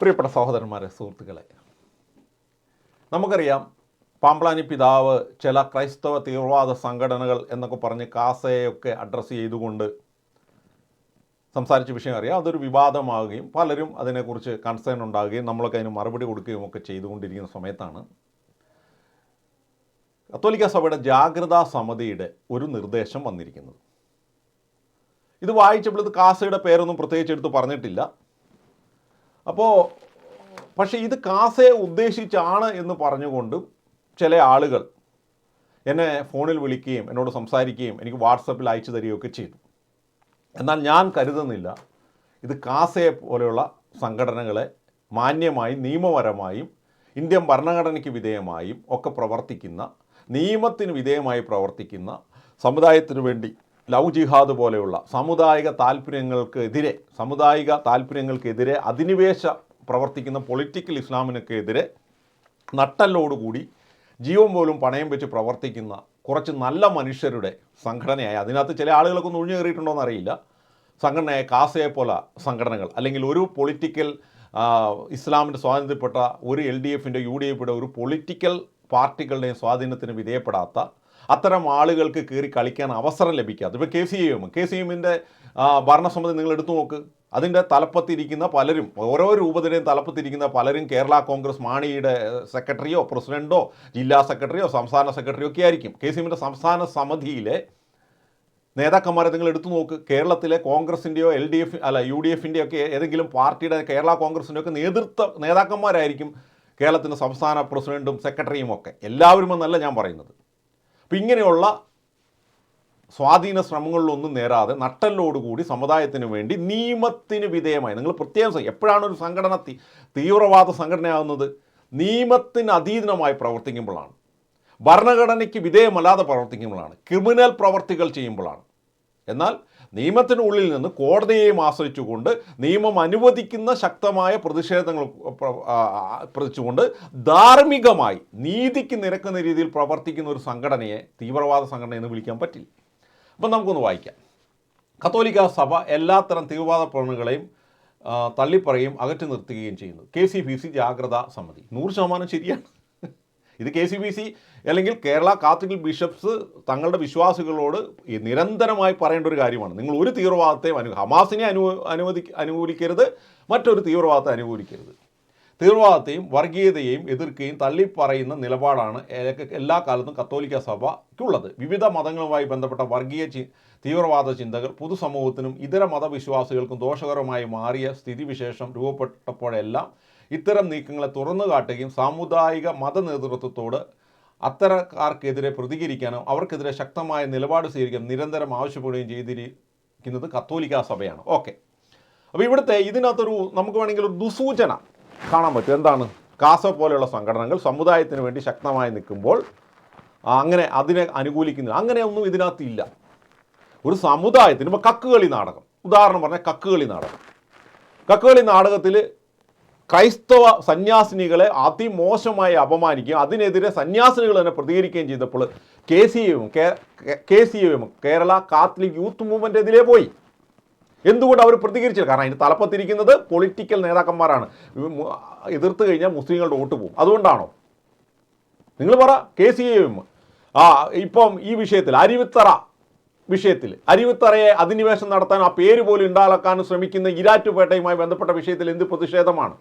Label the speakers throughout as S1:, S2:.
S1: പ്രിയപ്പെട്ട സഹോദരന്മാരെ സുഹൃത്തുക്കളെ. നമുക്കറിയാം പാമ്പ്ലാനി പിതാവ് ചില ക്രൈസ്തവ തീവ്രവാദ സംഘടനകൾ എന്നൊക്കെ പറഞ്ഞ് കാസയെയൊക്കെ അഡ്രസ്സ് ചെയ്തുകൊണ്ട് സംസാരിച്ച വിഷയം അറിയാം. അതൊരു വിവാദമാവുകയും പലരും അതിനെക്കുറിച്ച് കൺസേൺ ഉണ്ടാകുകയും നമ്മളൊക്കെ അതിന് മറുപടി കൊടുക്കുകയും ഒക്കെ ചെയ്തുകൊണ്ടിരിക്കുന്ന സമയത്താണ് കത്തോലിക്ക സഭയുടെ ജാഗ്രതാ സമിതിയുടെ ഒരു നിർദ്ദേശം വന്നിരിക്കുന്നത്. ഇത് വായിച്ചപ്പോൾ ഇത് കാസയുടെ പേരൊന്നും പ്രത്യേകിച്ച് എടുത്ത് പറഞ്ഞിട്ടില്ല. അപ്പോൾ പക്ഷേ ഇത് കാസയെ ഉദ്ദേശിച്ചാണ് എന്ന് പറഞ്ഞുകൊണ്ട് ചില ആളുകൾ എന്നെ ഫോണിൽ വിളിക്കുകയും എന്നോട് സംസാരിക്കുകയും എനിക്ക് വാട്സപ്പിൽ അയച്ചു തരികയൊക്കെ ചെയ്തു. എന്നാൽ ഞാൻ കരുതുന്നില്ല ഇത് കാസയെ പോലെയുള്ള സംഘടനകളെ മാന്യമായും നിയമപരമായും ഇന്ത്യൻ ഭരണഘടനയ്ക്ക് വിധേയമായും ഒക്കെ പ്രവർത്തിക്കുന്ന നിയമത്തിന് വിധേയമായി പ്രവർത്തിക്കുന്ന സമുദായത്തിനു വേണ്ടി ലവ് ജിഹാദ് പോലെയുള്ള സാമുദായിക താല്പര്യങ്ങൾക്കെതിരെ സാമുദായിക താല്പര്യങ്ങൾക്കെതിരെ അധിനിവേശ പ്രവർത്തിക്കുന്ന പൊളിറ്റിക്കൽ ഇസ്ലാമിനൊക്കെ എതിരെ നട്ടല്ലോടുകൂടി ജീവൻ പോലും പണയം വെച്ച് പ്രവർത്തിക്കുന്ന കുറച്ച് നല്ല മനുഷ്യരുടെ സംഘടനയായി അതിനകത്ത് ചില ആളുകളൊക്കെ ഒന്ന് ഒഴിഞ്ഞു കയറിയിട്ടുണ്ടോയെന്ന് അറിയില്ല സംഘടനയായ കാസയെ പോലെ സംഘടനകൾ അല്ലെങ്കിൽ ഒരു പൊളിറ്റിക്കൽ ഇസ്ലാമിന്റെ സ്വാതന്ത്ര്യപ്പെട്ട ഒരു എൽ ഡി എഫിന്റെ യു ഡി എഫിന്റെ ഒരു പൊളിറ്റിക്കൽ പാർട്ടികളുടെയും സ്വാധീനത്തിന് വിധേയപ്പെടാത്ത അത്തരം ആളുകൾക്ക് കയറി കളിക്കാൻ അവസരം ലഭിക്കാതെ ഇപ്പോൾ K C M K C എമ്മിന്റെ ഭരണസമിതി നിങ്ങൾ എടുത്തു നോക്ക്. അതിന്റെ തലപ്പത്തിരിക്കുന്ന പലരും ഓരോ രൂപതയുടെയും തലപ്പത്തിരിക്കുന്ന പലരും കേരള കോൺഗ്രസ് മാണിയുടെ സെക്രട്ടറിയോ പ്രസിഡന്റോ ജില്ലാ സെക്രട്ടറിയോ സംസ്ഥാന സെക്രട്ടറിയോ ഒക്കെ ആയിരിക്കും. കെ സി എമ്മിന്റെ സംസ്ഥാന സമിതിയിലെ നേതാക്കന്മാരെ നിങ്ങൾ എടുത്തു നോക്ക്. കേരളത്തിലെ കോൺഗ്രസിന്റെയോ എൽ ഡി എഫ് അല്ല യു ഡി എഫിന്റെയോ ഒക്കെ ഏതെങ്കിലും പാർട്ടിയുടെ കേരള കോൺഗ്രസിന്റെ ഒക്കെ നേതൃത്വ നേതാക്കന്മാരായിരിക്കും കേരളത്തിന്റെ സംസ്ഥാന പ്രസിഡന്റും സെക്രട്ടറിയും ഒക്കെ. എല്ലാവരുമെന്നല്ല ഞാൻ പറയുന്നത്. അപ്പം ഇങ്ങനെയുള്ള സ്വാധീന ശ്രമങ്ങളിലൊന്നും നേരാതെ നട്ടലോടുകൂടി സമുദായത്തിന് വേണ്ടി നിയമത്തിന് വിധേയമായി. നിങ്ങൾ പ്രത്യേകം എപ്പോഴാണ് ഒരു സംഘടന തീവ്രവാദ സംഘടനയാകുന്നത്? നിയമത്തിന് അധീനമായി പ്രവർത്തിക്കുമ്പോഴാണ്. ഭരണഘടനയ്ക്ക് വിധേയമല്ലാതെ പ്രവർത്തിക്കുമ്പോഴാണ്. ക്രിമിനൽ പ്രവർത്തികൾ ചെയ്യുമ്പോഴാണ്. എന്നാൽ നിയമത്തിനുള്ളിൽ നിന്ന് കോടതിയെയും ആശ്രയിച്ചുകൊണ്ട് നിയമം അനുവദിക്കുന്ന ശക്തമായ പ്രതിഷേധങ്ങൾ പ്രതിച്ചുകൊണ്ട് ധാർമ്മികമായി നീതിക്ക് നിരക്കുന്ന രീതിയിൽ പ്രവർത്തിക്കുന്ന ഒരു സംഘടനയെ തീവ്രവാദ സംഘടന എന്ന് വിളിക്കാൻ പറ്റില്ല. അപ്പം നമുക്കൊന്ന് വായിക്കാം. കത്തോലിക്ക സഭ എല്ലാത്തരം തീവ്രവാദ പ്രവണതകളെയും തള്ളിപ്പറയും തള്ളിപ്പറയുകയും അകറ്റി നിർത്തുകയും ചെയ്യുന്നു. കെ സി ബി സി ജാഗ്രതാ സമിതി. നൂറ് ശതമാനം ശരിയാണ്. ഇത് കെ സി ബി സി അല്ലെങ്കിൽ കേരള കാത്തലിക് ബിഷപ്സ് തങ്ങളുടെ വിശ്വാസികളോട് നിരന്തരമായി പറയേണ്ട ഒരു കാര്യമാണ്. നിങ്ങൾ ഒരു തീവ്രവാദത്തെയും അനു ഹമാസിനെ അനു അനുവദി അനുകൂലിക്കരുത് മറ്റൊരു തീവ്രവാദത്തെ അനുകൂലിക്കരുത്. തീവ്രവാദത്തെയും വർഗീയതയെയും എതിർക്കുകയും തള്ളിപ്പറയുന്ന നിലപാടാണ് എല്ലാ കാലത്തും കത്തോലിക്ക സഭയ്ക്കുള്ളത്. വിവിധ മതങ്ങളുമായി ബന്ധപ്പെട്ട വർഗീയ ചി തീവ്രവാദ ചിന്തകൾ പൊതുസമൂഹത്തിനും ഇതര മതവിശ്വാസികൾക്കും ദോഷകരമായി മാറിയ സ്ഥിതിവിശേഷം രൂപപ്പെട്ടപ്പോഴെല്ലാം ഇത്തരം നീക്കങ്ങളെ തുറന്നു കാട്ടുകയും സാമുദായിക മത നേതൃത്വത്തോട് അത്തരക്കാർക്കെതിരെ പ്രതികരിക്കാനും അവർക്കെതിരെ ശക്തമായ നിലപാട് സ്വീകരിക്കാൻ നിരന്തരം ആവശ്യപ്പെടുകയും ചെയ്തിരിക്കുന്നത് കത്തോലിക്ക സഭയാണ്. ഓക്കെ. അപ്പോൾ ഇവിടുത്തെ ഇതിനകത്തൊരു നമുക്ക് വേണമെങ്കിൽ ഒരു ദുസൂചന കാണാൻ പറ്റും. എന്താണ്? കാസ പോലെയുള്ള സംഘടനകൾ സമുദായത്തിന് വേണ്ടി ശക്തമായി നിൽക്കുമ്പോൾ അങ്ങനെ അതിനെ അനുകൂലിക്കുന്നു അങ്ങനെയൊന്നും ഇതിനകത്ത് ഇല്ല. ഒരു സമുദായത്തിന് ഇപ്പോൾ കക്കുകളി നാടകം. ഉദാഹരണം പറഞ്ഞാൽ കക്കുകളി നാടകം. കക്കുകളി നാടകത്തിൽ ക്രൈസ്തവ സന്യാസിനികളെ അതിമോശമായി അപമാനിക്കുകയും അതിനെതിരെ സന്യാസിനികൾ തന്നെ പ്രതികരിക്കുകയും ചെയ്തപ്പോൾ കെ സി എയും കെ സി എയും കേരള കാത്തലിക് യൂത്ത് മൂവ്മെന്റ് എതിരെ പോയി. എന്തുകൊണ്ട് അവർ പ്രതികരിച്ചില്ല? കാരണം അതിന് തലപ്പത്തിരിക്കുന്നത് പൊളിറ്റിക്കൽ നേതാക്കന്മാരാണ്. എതിർത്ത് കഴിഞ്ഞാൽ മുസ്ലിങ്ങളുടെ വോട്ട് പോകും. അതുകൊണ്ടാണോ? നിങ്ങൾ പറ കെ സി എം ആ ഇപ്പം ഈ വിഷയത്തിൽ അരിവിത്തറ വിഷയത്തിൽ അരിവിത്തറയെ അധിനിവേശം നടത്താൻ ആ പേര് പോലും ഉണ്ടാക്കാൻ ശ്രമിക്കുന്ന ഇരാറ്റുപേട്ടയുമായി ബന്ധപ്പെട്ട വിഷയത്തിൽ എന്ത് പ്രതിഷേധമാണ്?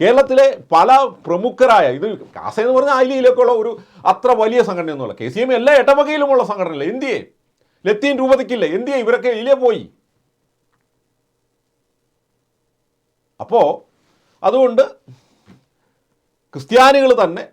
S1: കേരളത്തിലെ പല പ്രമുഖരായ ഇത് കാസ എന്ന് പറഞ്ഞാൽ ആയിലയിലേക്കുള്ള ഒരു അത്ര വലിയ സംഘടനയൊന്നുമല്ല. കെ സി എം എല്ലാ ഇടവകയിലുമുള്ള സംഘടനയല്ല? എന്തിയെ ലത്തീൻ രൂപതയ്ക്കില്ല? എന്തിയെ ഇവരൊക്കെ ഇല്ലേ പോയി. അപ്പോൾ അതുകൊണ്ട് ക്രിസ്ത്യാനികൾ തന്നെ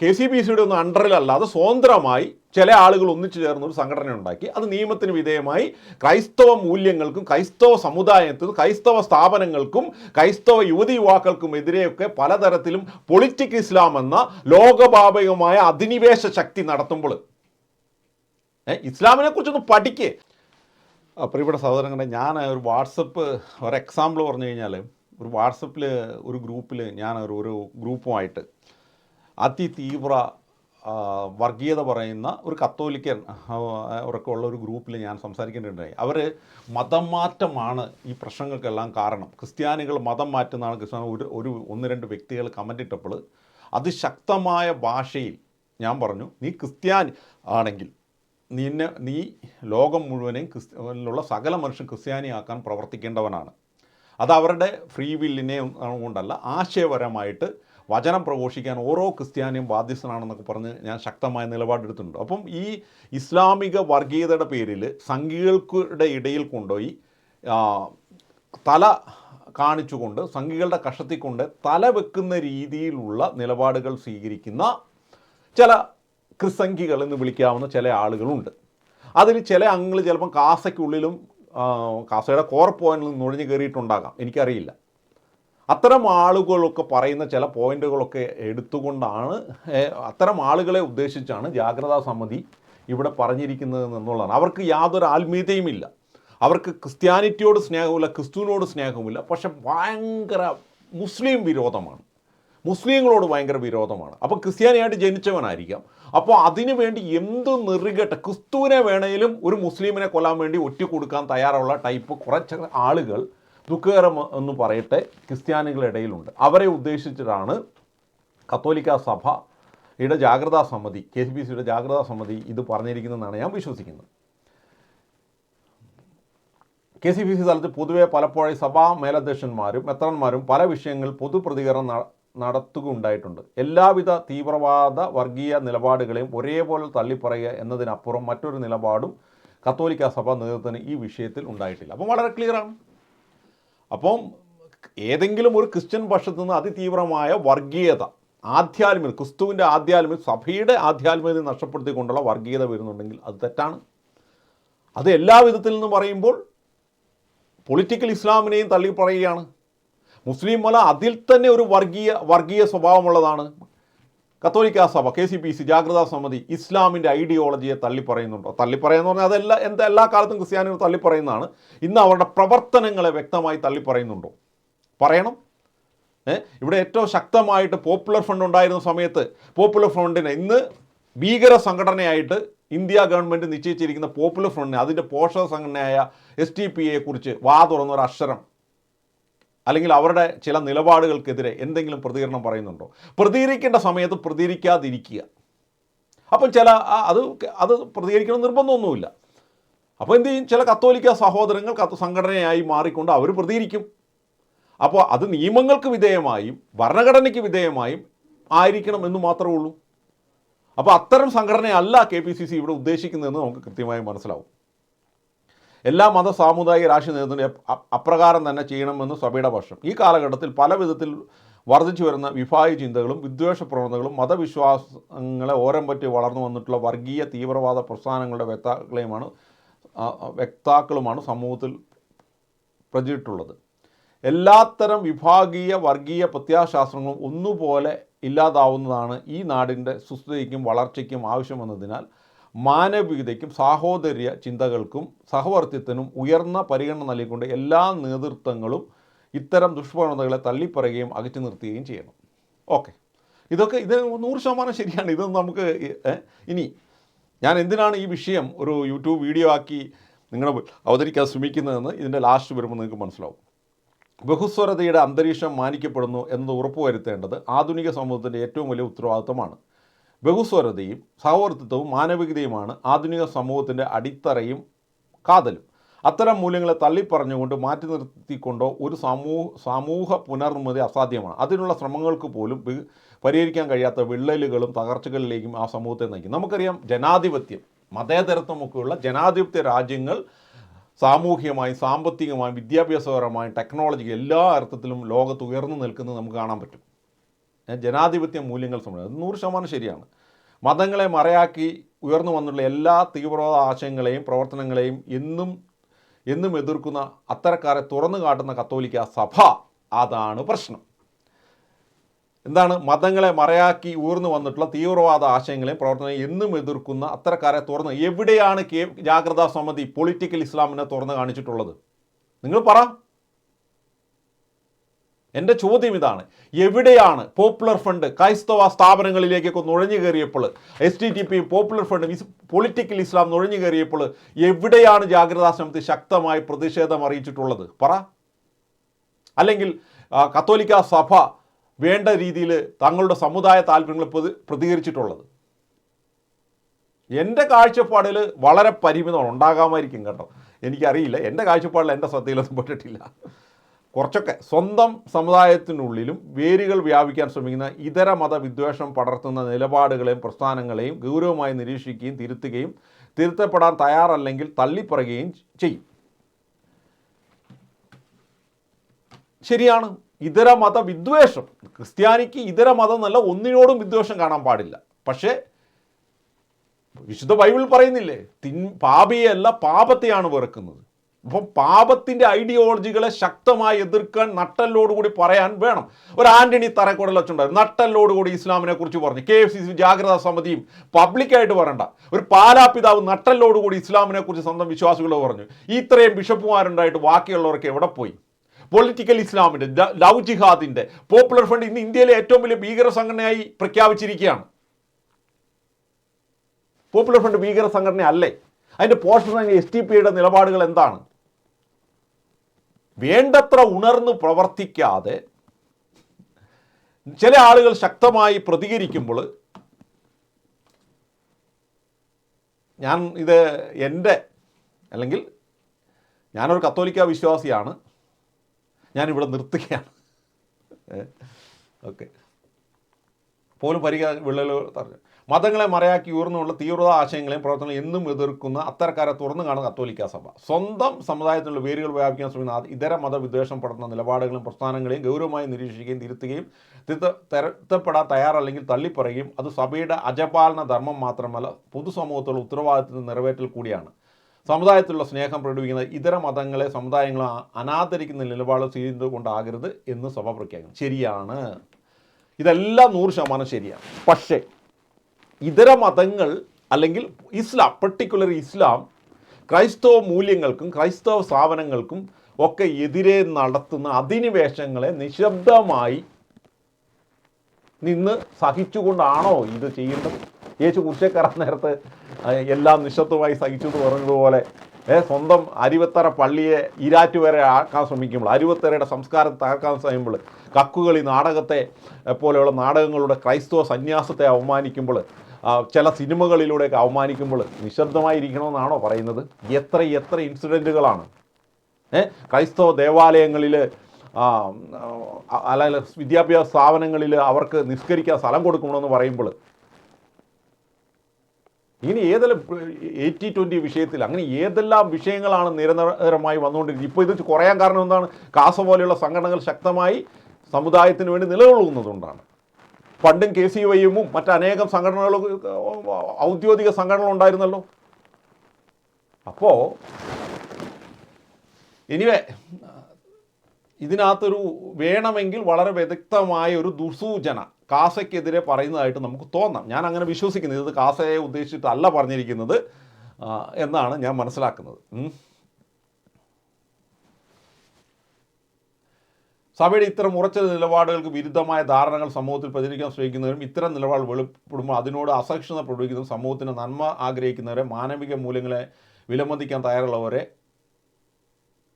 S1: കെ സി ബി സിയുടെ ഒന്നും അണ്ടറിലല്ലാതെ സ്വതന്ത്രമായി ചില ആളുകൾ ഒന്നിച്ചു ചേർന്ന് ഒരു സംഘടന ഉണ്ടാക്കി. അത് നിയമത്തിന് വിധേയമായി ക്രൈസ്തവ മൂല്യങ്ങൾക്കും ക്രൈസ്തവ സമുദായത്തിനും ക്രൈസ്തവ സ്ഥാപനങ്ങൾക്കും ക്രൈസ്തവ യുവതി യുവാക്കൾക്കും എതിരെയൊക്കെ പലതരത്തിലും പൊളിറ്റിക് ഇസ്ലാം എന്ന ലോകഭാപികമായ അധിനിവേശ ശക്തി നടത്തുമ്പോൾ. ഇസ്ലാമിനെ കുറിച്ചൊന്ന് പഠിക്കേ. പ്രിയപ്പെട്ട സഹോദരങ്ങളെ ഞാൻ ഒരു വാട്സപ്പ് ഒരു എക്സാമ്പിൾ പറഞ്ഞു കഴിഞ്ഞാൽ ഒരു വാട്സപ്പിൽ ഒരു ഗ്രൂപ്പിൽ ഞാൻ ഒരു ഒരു ഗ്രൂപ്പുമായിട്ട് അതിതീവ്ര വർഗീയത പറയുന്ന ഒരു കത്തോലിക്കൻ ആ, ഉള്ള ഒരു ഗ്രൂപ്പിൽ ഞാൻ സംസാരിക്കേണ്ടതുണ്ടായി. അവർ മതം മാറ്റമാണ് ഈ പ്രശ്നങ്ങൾക്കെല്ലാം കാരണം. ക്രിസ്ത്യാനികൾ മതം മാറ്റുന്നതാണ് ക്രിസ്ത്യാനി ഒരു ഒരു ഒന്ന് രണ്ട് വ്യക്തികൾ കമന്റ് ഇട്ടപ്പോൾ അത് ശക്തമായ ഭാഷയിൽ ഞാൻ പറഞ്ഞു നീ ക്രിസ്ത്യാനി ആണെങ്കിൽ നിന്നെ നീ ലോകം മുഴുവനെയും ക്രിസ്ത്യനിലുള്ള സകല മനുഷ്യൻ ക്രിസ്ത്യാനിയാക്കാൻ പ്രവർത്തിക്കേണ്ടവനാണ്. അത് അവരുടെ ഫ്രീ വില്ലിനെ കൊണ്ടല്ല ആശയപരമായിട്ട് വചനം പ്രഘോഷിക്കാൻ ഓരോ ക്രിസ്ത്യാനിയും ബാധ്യസ്ഥനാണെന്നൊക്കെ പറഞ്ഞ് ഞാൻ ശക്തമായ നിലപാടെടുത്തിട്ടുണ്ട്. അപ്പം ഈ ഇസ്ലാമിക വർഗീയതയുടെ പേരിൽ സംഘികൾക്കുടെ ഇടയിൽ കൊണ്ടുപോയി തല കാണിച്ചുകൊണ്ട് സംഘികളുടെ കഷത്തിൽ കൊണ്ട് തല വെക്കുന്ന രീതിയിലുള്ള നിലപാടുകൾ സ്വീകരിക്കുന്ന ചില ക്രിസംഖികൾ എന്ന് വിളിക്കാവുന്ന ചില ആളുകളുണ്ട്. അതിൽ ചില അങ്ങൾ ചിലപ്പം കാസയ്ക്കുള്ളിലും കാസയുടെ കോർ പോയിന്റിൽ നുഴഞ്ഞു കയറിയിട്ടുണ്ടാകാം. എനിക്കറിയില്ല. അത്തരം ആളുകളൊക്കെ പറയുന്ന ചില പോയിന്റുകളൊക്കെ എടുത്തുകൊണ്ടാണ് അത്തരം ആളുകളെ ഉദ്ദേശിച്ചാണ് ജാഗ്രതാ സമിതി ഇവിടെ പറഞ്ഞിരിക്കുന്നത് എന്നുള്ളതാണ്. അവർക്ക് യാതൊരു ആത്മീയതയുമില്ല. അവർക്ക് ക്രിസ്ത്യാനിറ്റിയോട് സ്നേഹമില്ല ക്രിസ്തുവിനോട് സ്നേഹമില്ല പക്ഷെ ഭയങ്കര മുസ്ലിം വിരോധമാണ്. മുസ്ലിങ്ങളോട് ഭയങ്കര വിരോധമാണ്. അപ്പോൾ ക്രിസ്ത്യാനിയായിട്ട് ജനിച്ചവനായിരിക്കാം. അപ്പോൾ അതിനു വേണ്ടി എന്ത് നെറുകെട്ട ക്രിസ്തുവിനെ വേണേലും ഒരു മുസ്ലിമിനെ കൊല്ലാൻ വേണ്ടി ഒറ്റ കൊടുക്കാൻ തയ്യാറുള്ള ടൈപ്പ് കുറച്ച് ആളുകൾ ദുഃഖകരം എന്ന് പറയട്ടെ ക്രിസ്ത്യാനികളുടെ ഇടയിലുണ്ട്. അവരെ ഉദ്ദേശിച്ചിട്ടാണ് കത്തോലിക്ക സഭയുടെ ജാഗ്രതാ സമിതി കെ സി ബി സിയുടെ ജാഗ്രതാ സമിതി ഇത് പറഞ്ഞിരിക്കുന്നതെന്നാണ് ഞാൻ വിശ്വസിക്കുന്നത്. കെ സി ബി സി തലത്തിൽ പൊതുവെ പലപ്പോഴും സഭാ മേലധ്യക്ഷന്മാരും മെത്രന്മാരും പല വിഷയങ്ങളിൽ പൊതുപ്രതികരണം നടത്തുകയുണ്ടായിട്ടുണ്ട്. എല്ലാവിധ തീവ്രവാദ വർഗീയ നിലപാടുകളെയും ഒരേപോലെ തള്ളിപ്പറയുക എന്നതിനപ്പുറം മറ്റൊരു നിലപാടും കത്തോലിക്ക സഭ നേതൃത്വത്തിന് ഈ വിഷയത്തിൽ ഉണ്ടായിട്ടില്ല. അപ്പം വളരെ ക്ലിയറാണ്. അപ്പം ഏതെങ്കിലും ഒരു ക്രിസ്ത്യൻ പക്ഷത്തു നിന്ന് അതിതീവ്രമായ വർഗീയത ആധ്യാത്മിക ക്രിസ്തുവിന്റെ ആധ്യാത്മിക സഭയുടെ ആധ്യാത്മികത നഷ്ടപ്പെടുത്തിക്കൊണ്ടുള്ള വർഗീയത വരുന്നുണ്ടെങ്കിൽ അത് തെറ്റാണ്. അത് എല്ലാ വിധത്തിൽ നിന്ന് പറയുമ്പോൾ പൊളിറ്റിക്കൽ ഇസ്ലാമിനെയും തള്ളി പറയുകയാണ് മുസ്ലിം മല അതിൽ തന്നെ ഒരു വർഗീയ വർഗീയ സ്വഭാവമുള്ളതാണ്. കത്തോലിക്ക സഭ കെ സി പി സി ജാഗ്രതാ സമിതി ഇസ്ലാമിന്റെ ഐഡിയോളജിയെ തള്ളിപ്പറയുന്നുണ്ടോ? തള്ളിപ്പറയുന്ന പറഞ്ഞാൽ അതെല്ലാ എന്താ എല്ലാ കാലത്തും ക്രിസ്ത്യാനികൾ തള്ളിപ്പറയുന്നതാണ്. ഇന്ന് അവരുടെ പ്രവർത്തനങ്ങളെ വ്യക്തമായി തള്ളിപ്പറയുന്നുണ്ടോ? പറയണം? ഇവിടെ ഏറ്റവും ശക്തമായിട്ട് പോപ്പുലർ ഫണ്ട് ഉണ്ടായിരുന്ന സമയത്ത് പോപ്പുലർ ഫ്രണ്ടിനെ ഇന്ന് ഭീകര സംഘടനയായിട്ട് ഇന്ത്യ ഗവൺമെന്റ് നിശ്ചയിച്ചിരിക്കുന്ന പോപ്പുലർ ഫ്രണ്ടിനെ അതിന്റെ പോഷക സംഘടനയായ എസ് ടി പി എയെക്കുറിച്ച് വാ തുറന്ന ഒരു അക്ഷരം അല്ലെങ്കിൽ അവരുടെ ചില നിലപാടുകൾക്കെതിരെ എന്തെങ്കിലും പ്രതികരണം പറയുന്നുണ്ടോ? പ്രതികരിക്കേണ്ട സമയത്ത് പ്രതികരിക്കാതിരിക്കുക. അപ്പം ചില അത് അത് പ്രതികരിക്കണം നിർബന്ധമൊന്നുമില്ല. അപ്പോൾ എന്ത് ചെയ്യും? ചില കത്തോലിക്ക സഹോദരങ്ങൾ കത്ത് സംഘടനയായി മാറിക്കൊണ്ട് അവർ പ്രതികരിക്കും. അപ്പോൾ അത് നിയമങ്ങൾക്ക് വിധേയമായും ഭരണഘടനയ്ക്ക് വിധേയമായും ആയിരിക്കണം എന്ന് മാത്രമേ ഉള്ളൂ. അപ്പോൾ അത്തരം സംഘടനയല്ല കെ പി സി സി ഇവിടെ ഉദ്ദേശിക്കുന്നതെന്ന് നമുക്ക് കൃത്യമായി മനസ്സിലാവും. എല്ലാ മത സാമുദായിക രാഷ്ട്രീയ നേതൃത്വം അപ്രകാരം തന്നെ ചെയ്യണമെന്ന് സഭയുടെ പക്ഷം. ഈ കാലഘട്ടത്തിൽ പല വിധത്തിൽ വർദ്ധിച്ചു വരുന്ന വിഭാഗ ചിന്തകളും വിദ്വേഷ പ്രവണതകളും മതവിശ്വാസങ്ങളെ ഓരം പറ്റി വളർന്നു വന്നിട്ടുള്ള വർഗീയ തീവ്രവാദ പ്രസ്ഥാനങ്ങളുടെ വ്യക്താക്കളെയുമാണ് വ്യക്താക്കളുമാണ് സമൂഹത്തിൽ പ്രചരിട്ടുള്ളത്. എല്ലാത്തരം വിഭാഗീയ വർഗീയ പ്രത്യാശാസ്ത്രങ്ങളും ഒന്നുപോലെ ഇല്ലാതാവുന്നതാണ് ഈ നാടിന്റെ സുസ്ഥിതിക്കും വളർച്ചയ്ക്കും ആവശ്യമെന്നതിനാൽ മാനവികതയ്ക്കും സാഹോദര്യ ചിന്തകൾക്കും സഹവർത്തിത്വത്തിനും ഉയർന്ന പരിഗണന നൽകിക്കൊണ്ട് എല്ലാ നേതൃത്വങ്ങളും ഇത്തരം ദുഷ്പ്രവണതകളെ തള്ളിപ്പറയുകയും അകറ്റി നിർത്തുകയും ചെയ്യണം. ഓക്കെ. ഇതൊക്കെ ഇത് നൂറ് ശതമാനം ശരിയാണ്. ഇതൊന്നും നമുക്ക് ഇനി ഞാൻ എന്തിനാണ് ഈ വിഷയം ഒരു യൂട്യൂബ് വീഡിയോ ആക്കി നിങ്ങളെ അവതരിക്കാൻ ശ്രമിക്കുന്നതെന്ന് ഇതിന്റെ ലാസ്റ്റ് വരുമ്പോൾ നിങ്ങൾക്ക് മനസ്സിലാവും. ബഹുസ്വരതയുടെ അന്തരീക്ഷം മാനിക്കപ്പെടുന്നു എന്നത് ഉറപ്പുവരുത്തേണ്ടത് ആധുനിക സമൂഹത്തിന്റെ ഏറ്റവും വലിയ ഉത്തരവാദിത്തമാണ്. ബഹുസ്വരതയും സഹവർത്തിത്വവും മാനവികതയുമാണ് ആധുനിക സമൂഹത്തിന്റെ അടിത്തറയും കാതലും. അത്തരം മൂല്യങ്ങളെ തള്ളിപ്പറഞ്ഞുകൊണ്ട് മാറ്റി നിർത്തിക്കൊണ്ടോ ഒരു സമൂഹ സമൂഹ പുനർനിർമ്മിതി അസാധ്യമാണ്. അതിനുള്ള ശ്രമങ്ങൾക്ക് പോലും പരിഹരിക്കാൻ കഴിയാത്ത വിള്ളലുകളും തകർച്ചകളിലേക്കും ആ സമൂഹത്തെ നയിക്കും. നമുക്കറിയാം ജനാധിപത്യം മതേതരത്വമൊക്കെയുള്ള ജനാധിപത്യ രാജ്യങ്ങൾ സാമൂഹികമായും സാമ്പത്തികമായും വിദ്യാഭ്യാസപരമായും ടെക്നോളജി എല്ലാ അർത്ഥത്തിലും ലോകത്ത് ഉയർന്നു നിൽക്കുന്നത് നമുക്ക് കാണാൻ പറ്റും. ഏ, ജനാധിപത്യ മൂല്യങ്ങൾ അത് നൂറ് ശതമാനം ശരിയാണ്. മതങ്ങളെ മറയാക്കി ഉയർന്നു വന്നുള്ള എല്ലാ തീവ്രവാദ ആശയങ്ങളെയും പ്രവർത്തനങ്ങളെയും എന്നും എന്നും എതിർക്കുന്ന അത്തരക്കാരെ തുറന്നു കാട്ടുന്ന കത്തോലിക്ക സഭ അതാണ് പ്രശ്നം. എന്താണ്? മതങ്ങളെ മറയാക്കി ഉയർന്നു വന്നിട്ടുള്ള തീവ്രവാദ ആശയങ്ങളെയും പ്രവർത്തനങ്ങളെയും എന്നും എതിർക്കുന്ന അത്തരക്കാരെ തുറന്ന് എവിടെയാണ് കെ ജാഗ്രതാ സമിതി പൊളിറ്റിക്കൽ ഇസ്ലാമിനെ തുറന്ന് കാണിച്ചിട്ടുള്ളത്? നിങ്ങൾ പറ. എന്റെ ചോദ്യം ഇതാണ്. എവിടെയാണ് പോപ്പുലർ ഫണ്ട് ക്രൈസ്തവ സ്ഥാപനങ്ങളിലേക്കൊക്കെ നുഴഞ്ഞു കയറിയപ്പോൾ എസ് ടി ടി പിയും പോപ്പുലർ ഫണ്ട് പൊളിറ്റിക്കൽ ഇസ്ലാം നുഴഞ്ഞു കയറിയപ്പോൾ എവിടെയാണ് ജാഗ്രതാ ശ്രമത്തിൽ ശക്തമായി പ്രതിഷേധം അറിയിച്ചിട്ടുള്ളത്? പറ. അല്ലെങ്കിൽ കത്തോലിക്ക സഭ വേണ്ട രീതിയിൽ തങ്ങളുടെ സമുദായ താല്പര്യങ്ങൾ പ്രതി പ്രതികരിച്ചിട്ടുള്ളത്. എന്റെ കാഴ്ചപ്പാടിൽ വളരെ പരിമിതമാണ്. ഉണ്ടാകാമായിരിക്കും കേട്ടോ. എനിക്കറിയില്ല. എന്റെ കാഴ്ചപ്പാടിൽ എന്റെ ശ്രദ്ധയിലൊന്നും പെട്ടിട്ടില്ല. കുറച്ചൊക്കെ സ്വന്തം സമുദായത്തിനുള്ളിലും വേരുകൾ വ്യാപിക്കാൻ ശ്രമിക്കുന്ന ഇതര മതവിദ്വേഷം പടർത്തുന്ന നിലപാടുകളെയും പ്രസ്ഥാനങ്ങളെയും ഗൗരവമായി നിരീക്ഷിക്കുകയും തിരുത്തുകയും തിരുത്തപ്പെടാൻ തയ്യാറല്ലെങ്കിൽ തള്ളിപ്പറയുകയും ചെയ്യും. ശരിയാണ്. ഇതര മത വിദ്വേഷം. ക്രിസ്ത്യാനിക്ക് ഇതര മതം എന്നല്ല ഒന്നിനോടും വിദ്വേഷം കാണാൻ പാടില്ല. പക്ഷേ വിശുദ്ധ ബൈബിൾ പറയുന്നില്ലേ തിൻ പാപിയല്ല പാപത്തെയാണ് വെറുക്കുന്നത്. അപ്പം പാപത്തിന്റെ ഐഡിയോളജികളെ ശക്തമായി എതിർക്കാൻ നട്ടല്ലോടുകൂടി പറയാൻ വേണം. ഒരു ആന്റണി തറക്കുടൽ വെച്ചുണ്ടായിരുന്നു നട്ടല്ലോടുകൂടി ഇസ്ലാമിനെ കുറിച്ച് പറഞ്ഞു. കെ എഫ് സി സി ജാഗ്രതാ സമിതിയും പബ്ലിക്കായിട്ട് പറയണ്ട ഒരു പാലാപിതാവ് നട്ടല്ലോടുകൂടി ഇസ്ലാമിനെ കുറിച്ച് സ്വന്തം വിശ്വാസികൾ പറഞ്ഞു. ഇത്രയും ബിഷപ്പുമാരുണ്ടായിട്ട് ബാക്കിയുള്ളവർക്ക് എവിടെ പോയി? പൊളിറ്റിക്കൽ ഇസ്ലാമിന്റെ ലവ് ജിഹാദിന്റെ പോപ്പുലർ ഫ്രണ്ട് ഇന്ന് ഇന്ത്യയിലെ ഏറ്റവും വലിയ ഭീകര സംഘടനയായി പ്രഖ്യാപിച്ചിരിക്കുകയാണ്. പോപ്പുലർ ഫ്രണ്ട് ഭീകര സംഘടന അല്ലേ അതിന്റെ പോഷണ എസ് ടി പിയുടെ നിലപാടുകൾ എന്താണ്? വേണ്ടത്ര ഉണർന്ന് പ്രവർത്തിക്കാതെ ചില ആളുകൾ ശക്തമായി പ്രതികരിക്കുമ്പോൾ ഞാൻ ഇത് എന്റെ അല്ലെങ്കിൽ ഞാനൊരു കത്തോലിക്ക വിശ്വാസിയാണ്. ഞാനിവിടെ നിർത്തുകയാണ്. ഓക്കെ. പോലും പരിഗ വിള്ളൽ പറഞ്ഞു മതങ്ങളെ മറയാക്കി ഉയർന്നുള്ള തീവ്രത ആശയങ്ങളെയും പ്രവർത്തനങ്ങളെയും എന്നും എതിർക്കുന്ന അത്തരക്കാരെ തുറന്നു കാണുന്ന കത്തോലിക്ക സഭ. സ്വന്തം സമുദായത്തിലുള്ള വേരുകൾ വ്യാപിക്കാൻ ശ്രമിക്കുന്ന ഇതര മതവിദ്വേഷം പടർന്ന നിലപാടുകളും പ്രസ്ഥാനങ്ങളെയും ഗൗരവമായി നിരീക്ഷിക്കുകയും തിരുത്തുകയും തിരുത്ത തിരുത്തപ്പെടാൻ തയ്യാറല്ലെങ്കിൽ തള്ളിപ്പറയുകയും അത് സഭയുടെ അജപാലന ധർമ്മം മാത്രമല്ല പൊതുസമൂഹത്തിലുള്ള ഉത്തരവാദിത്തം നിറവേറ്റൽ കൂടിയാണ്. സമുദായത്തിലുള്ള സ്നേഹം പ്രകടിപ്പിക്കുന്ന ഇതര മതങ്ങളെ സമുദായങ്ങളെ അനാദരിക്കുന്ന നിലപാട് സ്വീകരിച്ചുകൊണ്ടാകരുത് എന്ന് സഭ പ്രഖ്യാപിക്കുന്നു. ശരിയാണ്. ഇതെല്ലാം നൂറ് ശതമാനം ശരിയാണ്. പക്ഷേ ഇതര മതങ്ങൾ അല്ലെങ്കിൽ ഇസ്ലാം പർട്ടിക്കുലർ ഇസ്ലാം ക്രൈസ്തവ മൂല്യങ്ങൾക്കും ക്രൈസ്തവ സ്ഥാപനങ്ങൾക്കും ഒക്കെ എതിരെ നടത്തുന്ന അധിനിവേശങ്ങളെ നിശബ്ദമായി നിന്ന് സഹിച്ചുകൊണ്ടാണോ ഇത് ചെയ്യേണ്ടത് യേശു കുറിച്ചേക്കാരാൻ നേരത്തെ എല്ലാം നിശബ്ദമായി സഹിച്ചു എന്ന് പറഞ്ഞതുപോലെ സ്വന്തം അരുവത്തറ പള്ളിയെ ഈരാറ്റുവരെ ആക്കാൻ ശ്രമിക്കുമ്പോൾ അരുവത്തറയുടെ സംസ്കാരം തകർക്കാൻ ശ്രമിക്കുമ്പോൾ കക്കുകളി നാടകത്തെ പോലെയുള്ള നാടകങ്ങളുടെ ക്രൈസ്തവ സന്യാസത്തെ അവമാനിക്കുമ്പോൾ ചില സിനിമകളിലൂടെയൊക്കെ അവമാനിക്കുമ്പോൾ നിശബ്ദമായിരിക്കണമെന്നാണോ പറയുന്നത്? എത്ര എത്ര ഇൻസിഡന്റുകളാണ്? ക്രൈസ്തവ ദേവാലയങ്ങളിൽ അല്ലെങ്കിൽ വിദ്യാഭ്യാസ സ്ഥാപനങ്ങളിൽ അവർക്ക് നിസ്കരിക്കാൻ സ്ഥലം കൊടുക്കണമെന്ന് പറയുമ്പോൾ ഇനി ഏതെല്ലാം എയ്റ്റി ട്വന്റി വിഷയത്തിൽ അങ്ങനെ ഏതെല്ലാം വിഷയങ്ങളാണ് നിരന്തരമായി വന്നുകൊണ്ടിരിക്കുന്നത്? ഇപ്പോൾ ഇത് കുറയാൻ കാരണം എന്താണ്? കാസ പോലെയുള്ള സംഘടനകൾ ശക്തമായി സമുദായത്തിന് വേണ്ടി നിലകൊള്ളുന്നതുകൊണ്ടാണ്. പണ്ടും കെ സി വൈഎമ്മും മറ്റനേകം സംഘടനകളും ഔദ്യോഗിക സംഘടനകൾ ഉണ്ടായിരുന്നല്ലോ. അപ്പോൾ എനിവേ ഇതിനകത്തൊരു വേണമെങ്കിൽ വളരെ വ്യക്തമായ ഒരു ദുസൂചന കാസയ്ക്കെതിരെ പറയുന്നതായിട്ട് നമുക്ക് തോന്നാം. ഞാൻ അങ്ങനെ വിശ്വസിക്കുന്നത് ഇത് കാസയെ ഉദ്ദേശിച്ചിട്ടല്ല പറഞ്ഞിരിക്കുന്നത് എന്നാണ് ഞാൻ മനസ്സിലാക്കുന്നത്. സഭയുടെ ഇത്തരം ഉറച്ച നിലപാടുകൾക്ക് വിരുദ്ധമായ ധാരണകൾ സമൂഹത്തിൽ പ്രചരിക്കാൻ ശ്രമിക്കുന്നവരും ഇത്തരം നിലപാട് വെളിപ്പെടുമ്പോൾ അതിനോട് അസഹിഷ്ണുത പ്രകടിപ്പിക്കുന്നതും സമൂഹത്തിന് നന്മ ആഗ്രഹിക്കുന്നവരെ മാനവിക മൂല്യങ്ങളെ വിലമതിക്കാൻ തയ്യാറുള്ളവരെ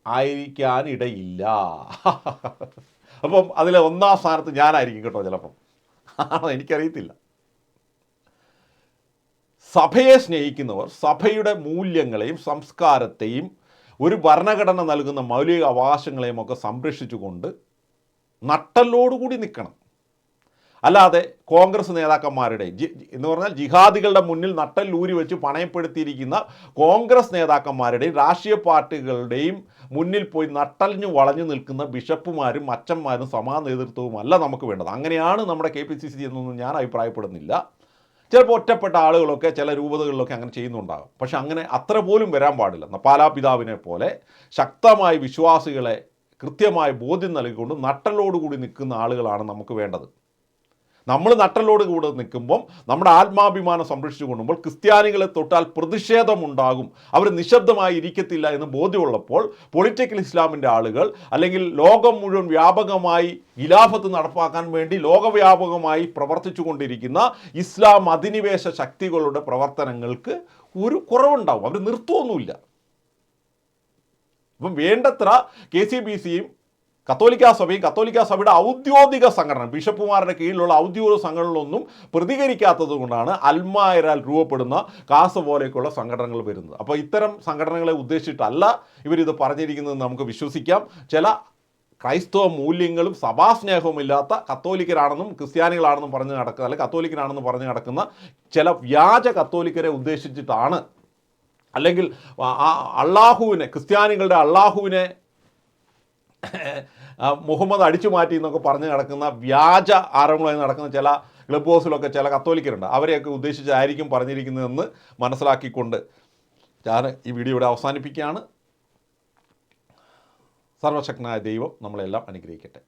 S1: ആയിരിക്കാനിടയില്ല. അപ്പം അതിലെ ഒന്നാം സ്ഥാനത്ത് ഞാനായിരിക്കും കേട്ടോ ചിലപ്പം. ആണോ? എനിക്കറിയത്തില്ല. സഭയെ സ്നേഹിക്കുന്നവർ സഭയുടെ മൂല്യങ്ങളെയും സംസ്കാരത്തെയും ഒരു ഭരണഘടന നൽകുന്ന മൗലിക അവകാശങ്ങളെയും ഒക്കെ സംരക്ഷിച്ചുകൊണ്ട് നട്ടലോടുകൂടി നിൽക്കണം. അല്ലാതെ കോൺഗ്രസ് നേതാക്കന്മാരുടെ എന്ന് പറഞ്ഞാൽ ജിഹാദികളുടെ മുന്നിൽ നട്ടല്ലൂരി വെച്ച് പണയപ്പെടുത്തിയിരിക്കുന്ന കോൺഗ്രസ് നേതാക്കന്മാരുടെയും രാഷ്ട്രീയ പാർട്ടികളുടെയും മുന്നിൽ പോയി നട്ടലിഞ്ഞു വളഞ്ഞു നിൽക്കുന്ന ബിഷപ്പുമാരും അച്ഛന്മാരും സമാ നേതൃത്വവും അല്ല നമുക്ക് വേണ്ടത്. അങ്ങനെയാണ് നമ്മുടെ കെ പി സി സി എന്നൊന്നും ഞാൻ അഭിപ്രായപ്പെടുന്നില്ല. ചിലപ്പോൾ ഒറ്റപ്പെട്ട ആളുകളൊക്കെ ചില രൂപതകളിലൊക്കെ അങ്ങനെ ചെയ്യുന്നുണ്ടാകും. പക്ഷെ അങ്ങനെ അത്ര പോലും വരാൻ പാടില്ല. പാലാപിതാവിനെ പോലെ ശക്തമായ വിശ്വാസികളെ കൃത്യമായ ബോധ്യം നൽകിക്കൊണ്ട് നട്ടലോടുകൂടി നിൽക്കുന്ന ആളുകളാണ് നമുക്ക് വേണ്ടത്. നമ്മൾ നട്ടലോട് കൂടെ നിൽക്കുമ്പം നമ്മുടെ ആത്മാഭിമാനം സംരക്ഷിച്ചു കൊണ്ടുമ്പോൾ ക്രിസ്ത്യാനികളെ തൊട്ടാൽ പ്രതിഷേധമുണ്ടാകും. അവർ നിശബ്ദമായി ഇരിക്കത്തില്ല എന്ന് ബോധ്യമുള്ളപ്പോൾ പൊളിറ്റിക്കൽ ഇസ്ലാമിന്റെ ആളുകൾ അല്ലെങ്കിൽ ലോകം മുഴുവൻ വ്യാപകമായി ഇലാഫത്ത് നടപ്പാക്കാൻ വേണ്ടി ലോകവ്യാപകമായി പ്രവർത്തിച്ചു കൊണ്ടിരിക്കുന്ന ഇസ്ലാം അധിനിവേശ ശക്തികളുടെ പ്രവർത്തനങ്ങൾക്ക് ഒരു കുറവുണ്ടാവും. അവർ നിർത്തുമൊന്നുമില്ല അപ്പം വേണ്ടത്ര കെ സി ബി സിയും കത്തോലിക്ക സഭയും കത്തോലിക്ക സഭയുടെ ഔദ്യോഗിക സംഘടന ബിഷപ്പുമാരുടെ കീഴിലുള്ള ഔദ്യോഗിക സംഘടനകളൊന്നും പ്രതികരിക്കാത്തത് കൊണ്ടാണ് അൽമായരാൽ രൂപപ്പെടുന്ന കാസ പോലെയൊക്കെയുള്ള സംഘടനകൾ വരുന്നത്. അപ്പോൾ ഇത്തരം സംഘടനകളെ ഉദ്ദേശിച്ചിട്ടല്ല ഇവരിത് പറഞ്ഞിരിക്കുന്നത് നമുക്ക് വിശ്വസിക്കാം. ചില ക്രൈസ്തവ മൂല്യങ്ങളും സഭാസ്നേഹവും ഇല്ലാത്ത കത്തോലിക്കരാണെന്നും ക്രിസ്ത്യാനികളാണെന്നും പറഞ്ഞ് നടക്കുന്ന അല്ലെങ്കിൽ കത്തോലിക്കനാണെന്ന് പറഞ്ഞ് നടക്കുന്ന ചില വ്യാജ കത്തോലിക്കരെ ഉദ്ദേശിച്ചിട്ടാണ് അല്ലെങ്കിൽ അള്ളാഹുവിനെ ക്രിസ്ത്യാനികളുടെ അള്ളാഹുവിനെ മുഹമ്മദ് അടിച്ചു മാറ്റി എന്നൊക്കെ പറഞ്ഞ് നടക്കുന്ന വ്യാജ ആരോപണമായി നടക്കുന്ന ചില ക്ലബ് ഹൗസിലൊക്കെ ചില കത്തോലിക്കരുണ്ട്. അവരെയൊക്കെ ഉദ്ദേശിച്ചായിരിക്കും പറഞ്ഞിരിക്കുന്നതെന്ന് മനസ്സിലാക്കിക്കൊണ്ട് ഞാൻ ഈ വീഡിയോ ഇവിടെ അവസാനിപ്പിക്കുകയാണ്. സർവശക്തനായ ദൈവം നമ്മളെല്ലാം അനുഗ്രഹിക്കട്ടെ.